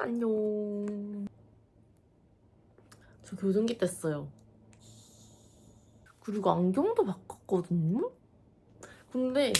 안녕. 저 교정기 뗐어요. 그리고 안경도 바꿨거든요? 근데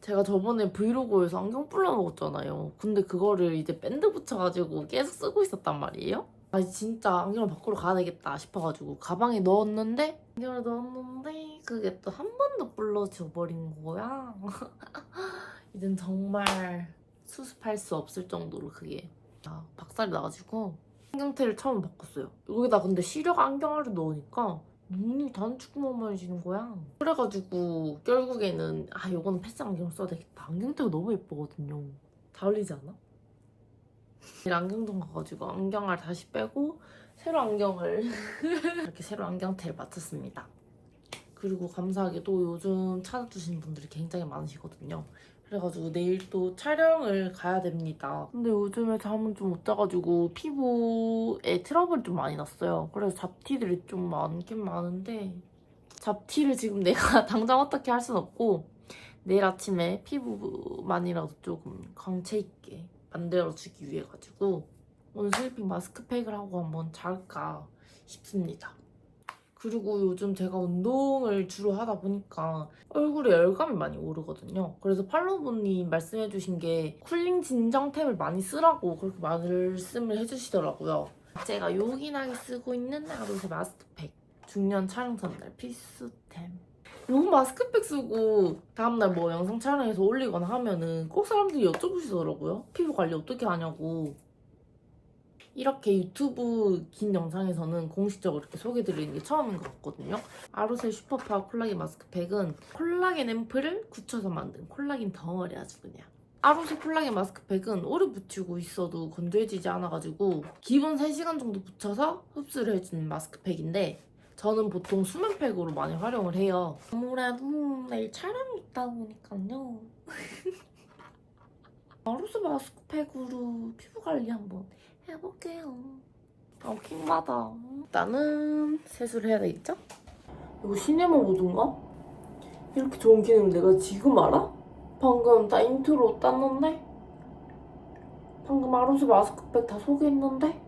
제가 저번에 브이로그에서 안경 불러 먹었잖아요. 근데 그거를 이제 밴드 붙여가지고 계속 쓰고 있었단 말이에요. 아 진짜 안경을 바꾸러 가야 되겠다 싶어가지고 가방에 넣었는데 안경을 넣었는데 그게 또 한번더 불러져 버린 거야. 이젠 정말 수습할 수 없을 정도로 그게 아, 박살이 나가지고 안경테를 처음 바꿨어요. 여기다 근데 시력 안경알을 넣으니까 눈이 단축만해지는 거야. 그래가지고 결국에는 아 이거는 패스 안경을 써야 되겠다. 안경테가 너무 예쁘거든요. 잘 어울리지 않아? 안경점 가가지고 안경알 다시 빼고 새로 안경을 이렇게 새로 안경테를 맞췄습니다. 그리고 감사하게도 요즘 찾아주시는 분들이 굉장히 많으시거든요. 그래가지고 내일 또 촬영을 가야 됩니다. 근데 요즘에 잠은 좀 못 자가지고 피부에 트러블이 좀 많이 났어요. 그래서 잡티들이 좀 많긴 많은데 잡티를 지금 내가 당장 어떻게 할 순 없고 내일 아침에 피부만이라도 조금 광채 있게 만들어주기 위해 가지고 오늘 슬리핑 마스크팩을 하고 한번 잘까 싶습니다. 그리고 요즘 제가 운동을 주로 하다 보니까 얼굴에 열감이 많이 오르거든요. 그래서 팔로우분님 말씀해주신 게 쿨링 진정템을 많이 쓰라고 그렇게 말씀을 해주시더라고요. 제가 요긴하게 쓰고 있는 아로새 마스크팩. 중년 촬영 전날 필수템. 요 마스크팩 쓰고 다음날 뭐 영상 촬영해서 올리거나 하면은 꼭 사람들이 여쭤보시더라고요. 피부 관리 어떻게 하냐고. 이렇게 유튜브 긴 영상에서는 공식적으로 이렇게 소개드리는 게 처음인 것 같거든요. 아로셀 슈퍼파워 콜라겐 마스크팩은 콜라겐 앰플을 굳혀서 만든 콜라겐 덩어리 아주 그냥. 아로셀 콜라겐 마스크팩은 오래 붙이고 있어도 건조해지지 않아가지고 기본 3시간 정도 붙여서 흡수를 해주는 마스크팩인데 저는 보통 수면팩으로 많이 활용을 해요. 아무래도 내일 촬영이 있다 보니까요. 아로셀 마스크팩으로 피부 관리 한번 해볼게요. 아, 킹받아. 일단은 세수를 해야 되겠죠? 이거 시네마 모드인가? 이렇게 좋은 기능 내가 지금 알아? 방금 나 인트로 땄는데? 방금 아로스 마스크팩 다 소개했는데?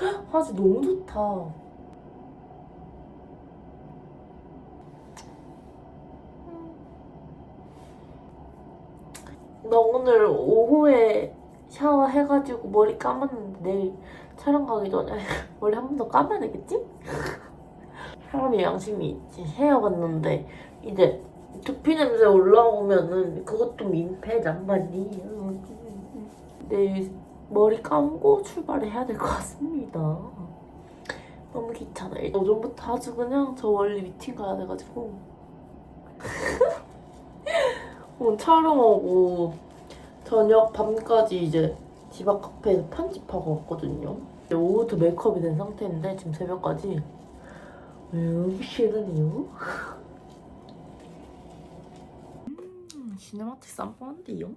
헉, 아주 너무 좋다. 나 오늘 오후에 샤워해가지고 머리 감았는데 내일 촬영 가기 전에 머리 한 번 더 감아야 되겠지? 사람이 양심이 있지. 헤어봤는데 이제 두피 냄새 올라오면은 그것도 민폐란 말이에요 내일 머리 감고 출발을 해야 될 것 같습니다. 너무 귀찮아요 오전부터 아주 그냥 저 원래 미팅 가야 돼가지고. 오늘 촬영하고 저녁 밤까지 이제 집 앞 카페에서 편집하고 왔거든요. 오후부터 메이크업이 된 상태인데 지금 새벽까지 왜 여기 싫으네요? 음, 시네마틱 쌈뽕한데요?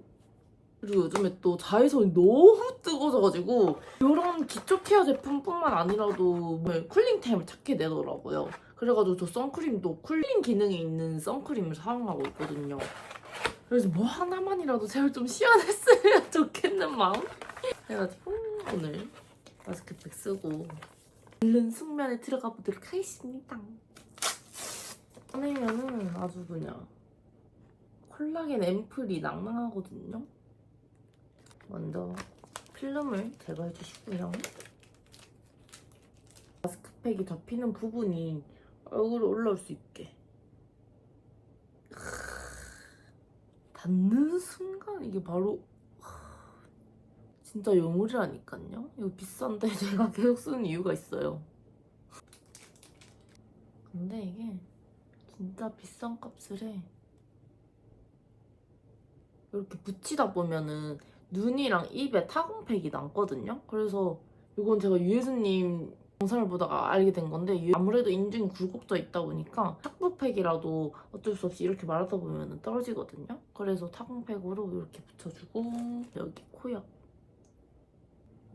그리고 요즘에 또 자외선이 너무 뜨거워져가지고 이런 기초 케어 제품뿐만 아니라도 뭐 쿨링템을 찾게 되더라고요. 그래가지고 저 선크림도 쿨링 기능이 있는 선크림을 사용하고 있거든요. 그래서 뭐 하나만이라도 제발 좀 시원했으면 좋겠는 마음? 그래가지고 오늘 마스크팩 쓰고 얼른 숙면에 들어가 보도록 하겠습니다. 꺼내면은 아주 그냥 콜라겐 앰플이 낭낭하거든요. 먼저 필름을 제거해 주시고요. 마스크팩이 접히는 부분이 얼굴에 올라올 수 있게 닿는 순간 이게 바로 진짜 영물이라니까요. 이거 비싼데 제가 계속 쓰는 이유가 있어요. 근데 이게 진짜 비싼 값을 해. 이렇게 붙이다 보면은 눈이랑 입에 타공팩이 남거든요. 그래서 이건 제가 유혜수님 영상을 보다가 알게 된 건데 유- 아무래도 인중이 굴곡져 있다 보니까 탁구팩이라도 어쩔 수 없이 이렇게 말하다 보면 떨어지거든요. 그래서 타공팩으로 이렇게 붙여주고 여기 코옆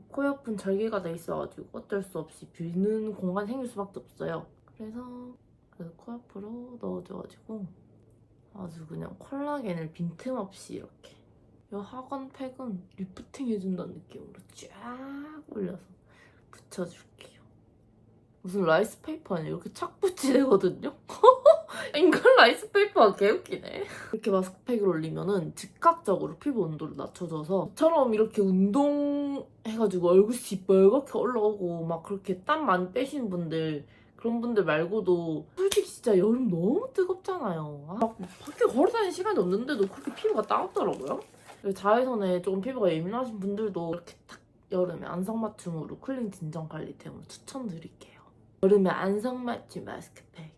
코 옆은 절개가 돼 있어가지고 어쩔 수 없이 비는 공간이 생길 수밖에 없어요. 그래서 그 코옆으로 넣어줘가지고 아주 그냥 콜라겐을 빈틈없이 이렇게 이 하관 팩은 리프팅 해준다는 느낌으로 쫙 올려서 붙여줄게요. 무슨 라이스 페이퍼 아니야? 이렇게 착 붙이되거든요? 인간 라이스 페이퍼가 개웃기네. 이렇게 마스크팩을 올리면은 즉각적으로 피부 온도를 낮춰줘서 저처럼 이렇게 운동해가지고 얼굴이 빨갛게 올라오고 막 그렇게 땀 많이 빼시는 분들 그런 분들 말고도 솔직히 진짜 여름 너무 뜨겁잖아요. 아, 막 밖에 걸어다니는 시간이 없는데도 그렇게 피부가 따갑더라고요. 자외선에 조금 피부가 예민하신 분들도 이렇게 딱 여름에 안성맞춤으로 클린 진정 관리템을 추천드릴게요. 여름에 안성맞춤 마스크팩.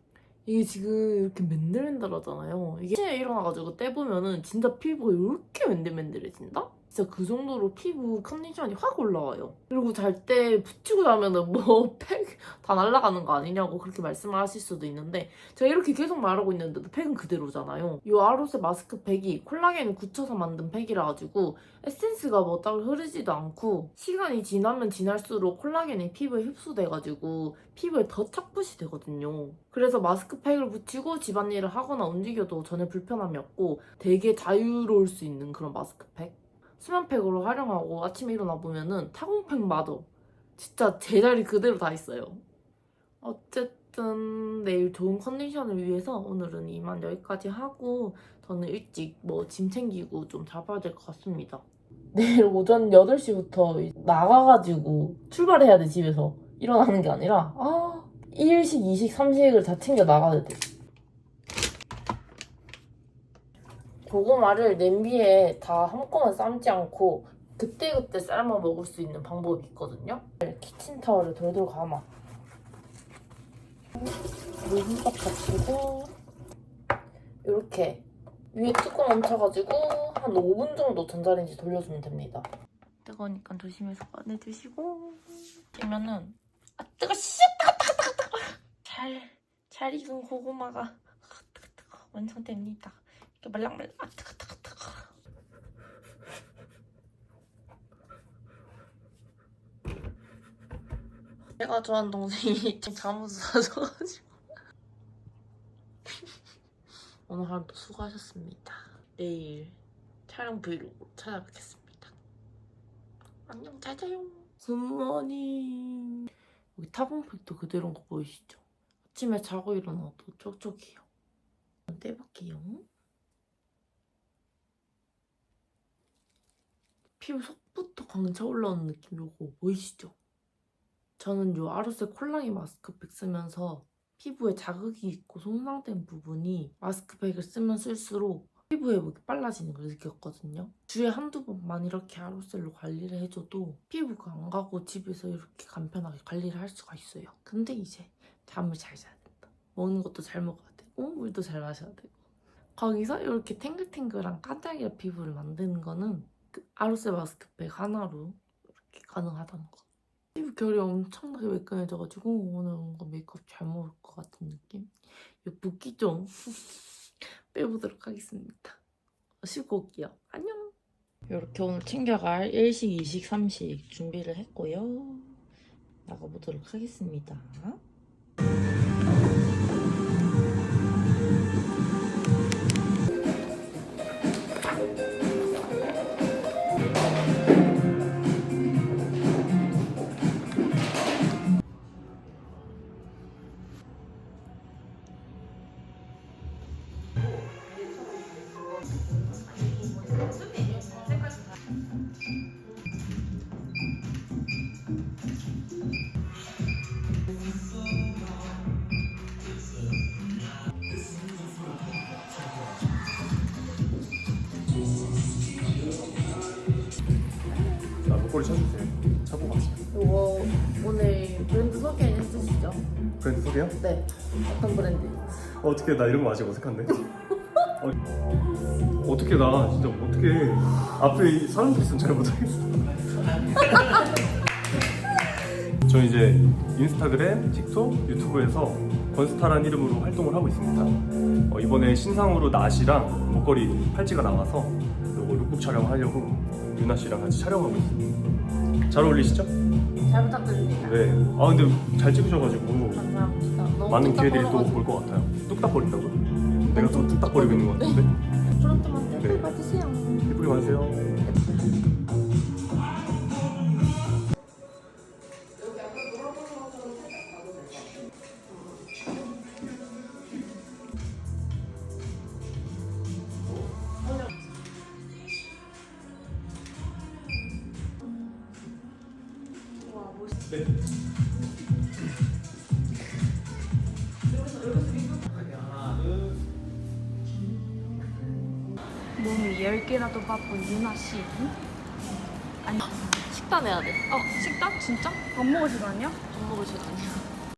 이게 지금 이렇게 맨들맨들하잖아요. 이게 일어나가지고 떼보면은 진짜 피부가 이렇게 맨들맨들해진다? 진짜 그 정도로 피부 컨디션이 확 올라와요. 그리고 잘 때 붙이고 자면은 뭐 팩 다 날아가는 거 아니냐고 그렇게 말씀을 하실 수도 있는데 제가 이렇게 계속 말하고 있는데도 팩은 그대로잖아요. 이 아로스 마스크 팩이 콜라겐을 굳혀서 만든 팩이라 가지고 에센스가 뭐 따로 흐르지도 않고 시간이 지나면 지날수록 콜라겐이 피부에 흡수돼가지고 피부에 더 착붙이 되거든요. 그래서 마스크 팩을 붙이고 집안일을 하거나 움직여도 전혀 불편함이 없고 되게 자유로울 수 있는 그런 마스크 팩. 수면팩으로 활용하고 아침에 일어나 보면은 타공팩마저 진짜 제자리 그대로 다 있어요. 어쨌든 내일 좋은 컨디션을 위해서 오늘은 이만 여기까지 하고 저는 일찍 뭐 짐 챙기고 좀 잡아야 될 것 같습니다. 내일 오전 8시부터 나가가지고 출발해야 돼 집에서 일어나는 게 아니라 아 1식, 2식, 3식을 다 챙겨 나가야 돼. 고구마를 냄비에 다 한꺼번에 삶지 않고 그때그때 삶아 먹을 수 있는 방법이 있거든요. 키친타월을 돌돌 감아. 물 흠뻑 적시고 이렇게 위에 뚜껑 얹혀가지고 한 5분 정도 전자레인지 돌려주면 됩니다. 뜨거우니까 조심해서 꺼내주시고 그러면은 아 뜨거 씨 뜨거 뜨거 뜨거 잘잘 익은 고구마가 아, 뜨거 뜨거 완성됩니다. 이렇게 말랑말랑 아 뜨거 뜨거 뜨거 제가 좋아하는 동생이 잠옷 사줘가지고 오늘 하루도 수고하셨습니다. 내일 촬영 브이로그 찾아뵙겠습니다. 안녕 잘 자요. 굿모닝 여기 타공팩도 그대로인 거 보이시죠? 아침에 자고 일어나도 촉촉해요. 떼볼게요. 피부 속부터 광차 올라오는 느낌 요거 보이시죠? 저는 요 아로스 콜라겐 마스크팩 쓰면서 피부에 자극이 있고 손상된 부분이 마스크팩을 쓰면 쓸수록 피부 회복이 빨라지는 걸 느꼈거든요. 주에 한두 번만 이렇게 아로셀로 관리를 해줘도 피부가 안 가고 집에서 이렇게 간편하게 관리를 할 수가 있어요. 근데 이제 잠을 잘 자야 된다. 먹는 것도 잘 먹어야 되고 물도 잘 마셔야 되고 거기서 이렇게 탱글탱글한 까짝이가 피부를 만드는 거는 그 아로셀 마스크팩 하나로 이렇게 가능하다는 거. 피부 결이 엄청나게 매끈해져가지고 오늘 뭔가 메이크업 잘 먹을 것 같은 느낌? 이 붓기 좀 빼보도록 하겠습니다. 씻고 올게요. 안녕! 이렇게 오늘 챙겨갈 1식, 2식, 3식 준비를 했고요. 나가보도록 하겠습니다. 목걸이 쳐주세요. 차고 가세요. 이거 오늘 브랜드 소개 해 주시죠? 브랜드 소개요? 네. 어떤 브랜드? 어떻게 나 이런 거 아직 어색한데? 어, 어떻게 나 진짜 어떻게 앞에 이 사람들 있으면 잘 못하겠어. 저 이제 인스타그램, 틱톡, 유튜브에서 건스타란 이름으로 활동을 하고 있습니다. 어, 이번에 신상으로 낫이랑 목걸이 팔찌가 나와서 이거 룩북 촬영하려고 유나 씨랑 같이 촬영하고 있습니다. 잘 어울리시죠? 잘 부탁드립니다. 네. 아 근데 잘 찍으셔가지고 감사합니다. 너무 많은 기회들이 또. 볼것 같아요. 뚝딱거린다고요? 내가 또 뚝딱거리고 있는 것 같은데? 네. 몸이 10개라도 바쁜 유나 씨. 아니, 식단 해야 돼. 어, 식당? 진짜? 밥 먹을 시간이야? 밥 먹을 시간이야.